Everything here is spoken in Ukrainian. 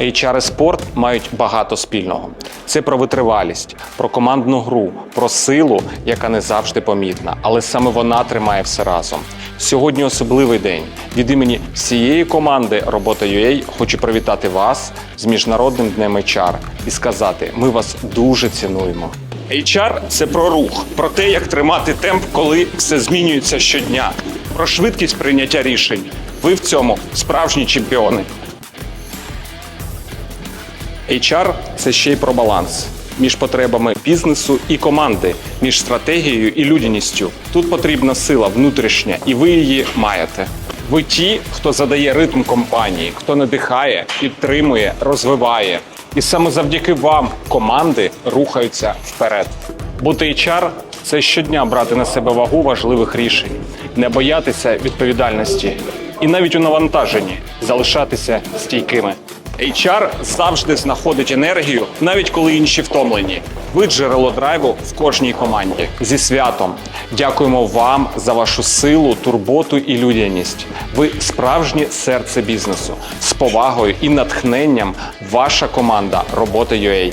HR і спорт мають багато спільного. Це про витривалість, про командну гру, про силу, яка не завжди помітна, але саме вона тримає все разом. Сьогодні особливий день. Від імені всієї команди Робота UA хочу привітати вас з міжнародним днем HR і сказати: ми вас дуже цінуємо. HR – це про рух, про те, як тримати темп, коли все змінюється щодня, про швидкість прийняття рішень. Ви в цьому справжні чемпіони. HR – це ще й про баланс між потребами бізнесу і команди, між стратегією і людяністю. Тут потрібна сила внутрішня, і ви її маєте. Ви ті, хто задає ритм компанії, хто надихає, підтримує, розвиває. І саме завдяки вам команди рухаються вперед. Бути HR – це щодня брати на себе вагу важливих рішень, не боятися відповідальності і навіть у навантаженні залишатися стійкими. HR завжди знаходить енергію, навіть коли інші втомлені. Ви джерело драйву в кожній команді. Зі святом дякуємо вам за вашу силу, турботу і людяність. Ви справжнє серце бізнесу з повагою і натхненням. Ваша команда роботи UA.